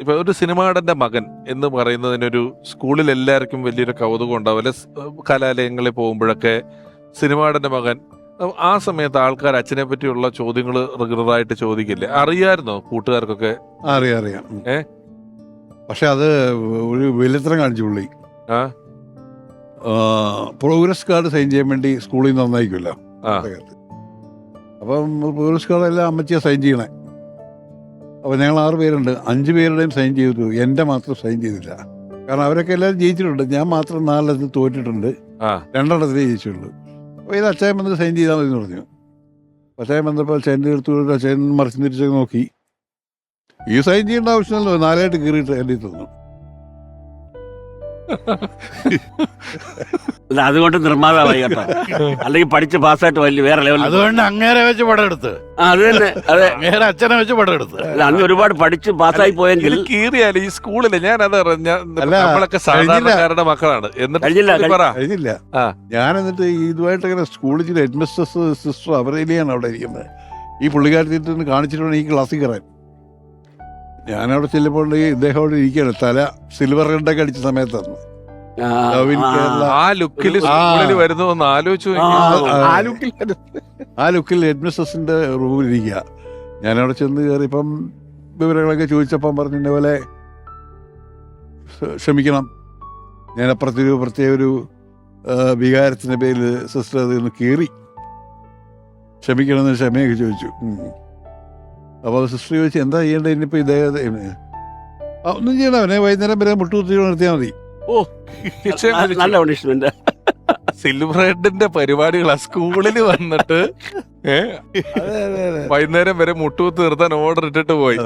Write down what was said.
ഇപ്പൊ ഒരു സിനിമാടന്റെ മകൻ എന്ന് പറയുന്നതിനൊരു സ്കൂളിൽ എല്ലാവർക്കും വലിയൊരു കൗതുകം ഉണ്ടാവില്ല. കലാലയങ്ങളിൽ പോകുമ്പോഴൊക്കെ സിനിമാടന്റെ മകൻ ആ സമയത്ത് ആൾക്കാർ അച്ഛനെ പറ്റിയുള്ള ചോദ്യങ്ങൾ റെഗുലറായിട്ട് ചോദിക്കില്ലേ? അറിയായിരുന്നോ കൂട്ടുകാർക്കൊക്കെ? അറിയാം അറിയാം. ഏ? പക്ഷെ അത് ഒരു വിലത്രം കാണിച്ചു പുള്ളി. ആ? പ്രോഗ്രസ് കാർഡ് സൈൻ ചെയ്യാൻ വേണ്ടി സ്കൂളിൽ നിന്ന് നന്നായിരിക്കുമല്ലോ അപ്പം പ്രോഗ്രസ് കാർഡ് എല്ലാം അമ്മച്ചിയാണ് സൈൻ ചെയ്യണേ. അപ്പോൾ ഞങ്ങൾ ആറ് പേരുണ്ട്. അഞ്ച് പേരുടെയും സൈൻ ചെയ്തു. എന്റെ മാത്രം സൈൻ ചെയ്തില്ല. കാരണം അവരൊക്കെ എല്ലാവരും ജയിച്ചിട്ടുണ്ട്. ഞാൻ മാത്രം നാലെണ്ണത്തിൽ തോറ്റിട്ടുണ്ട്. ആ. രണ്ടെണ്ണത്തിലേ ജയിച്ചുള്ളൂ. അപ്പോൾ ഇത് അച്ചായ വന്നിട്ട് സൈൻ ചെയ്താൽ മതി എന്ന് പറഞ്ഞു അച്ചായ വന്നപ്പോൾ അച്ചായന്റെ എടുത്തു അച്ചായൻ മറിച്ച് തിരിച്ച് നോക്കി. ഈ സൈൻ ചെയ്യേണ്ട ആവശ്യമല്ലോ നാലായിട്ട് കീറിയിട്ട് എന്റെ അടുത്ത് അതുകൊണ്ട് നിർമ്മാതാവായി കേട്ടോ. അല്ലെങ്കിൽ പഠിച്ച് പാസ്സായിട്ട് വലിയ വേറെ ലെവലിൽ അതുകൊണ്ട് അങ്ങേരെ വെച്ച് പടം എടുത്ത്. ആ, അത് തന്നെ അതെ. അങ്ങേരെ അച്ഛനെ വെച്ച് പടം എടുത്ത്. അല്ല അന്ന് ഒരുപാട് പഠിച്ച് പാസ്സായി പോയെങ്കിൽ കീറിയാൽ ഈ സ്കൂളിൽ ഞാൻ അത് ഞാൻ അല്ല, നമ്മളൊക്കെ സാധാരണക്കാരുടെ മക്കളാണ്. എന്നിട്ട് കഴിഞ്ഞില്ല, പറ. കഴിഞ്ഞില്ല. ആ. ഞാൻ എന്നിട്ട് ഇതുമായിട്ട് ഇങ്ങനെ സ്കൂളിൽ ചില ഹെഡ് മിസ്റ്റേഴ്സ് സിസ്റ്റർ അവരേലിയാണ് അവിടെ ഇരിക്കുന്നത്. ഈ പുള്ളിക്കാരത്തിട്ട് കാണിച്ചിട്ട് വേണം ഈ ക്ലാസ്സിൽ കയറാൻ. ഞാനവിടെ ചെല്ലുമ്പോൾ ഈ ഇദ്ദേഹം അവിടെ ഇരിക്കുകയാണ്. തല സിൽവർ റെഡൊക്കെ അടിച്ച സമയത്താണ് ആ, ലുക്കിൽ. സ്കൂളിൽ വരുന്നു ആലോചിച്ചു ആ, ലുക്കിൽ ആ ലുക്കിൽ ഹെഡ് മിസ്റ്റേഴ്സിന്റെ റൂമിൽ ഇരിക്കുക ഞാനവിടെ ചെന്ന് കയറിയപ്പം വിവരങ്ങളൊക്കെ ചോദിച്ചപ്പം പറഞ്ഞു ഇന്ന പോലെ "ക്ഷ- ക്ഷമിക്കണം. ഞാൻ അപ്പുറത്തൊരു പ്രത്യേക ഒരു വികാരത്തിന്റെ വികാരത്തിന്റെ പേരിൽ സിസ്റ്റർ അതിൽ നിന്ന് കീറി. ക്ഷമിക്കണമെന്ന് ക്ഷമയൊക്കെ ചോദിച്ചു. അപ്പോൾ സിസ്റ്റർ ചോദിച്ചു എന്താ ചെയ്യേണ്ടത്? ഇനിയിപ്പോൾ ഇദ്ദേഹം ആ, ഒന്നും ചെയ്യണം അവനെ വൈകുന്നേരം വരെ മുട്ടുകുത്തി നിർത്തിയാൽ മതി. നിശ്ചയം നല്ല- പണിഷ്മെന്റ് സിൽവറേഡിന്റെ പരിപാടികളാ സ്കൂളിൽ വന്നിട്ട് വൈകുന്നേരം വരെ മുട്ടുകുത്ത് നിർത്താൻ ഓർഡർ ഇട്ടിട്ട് പോയി.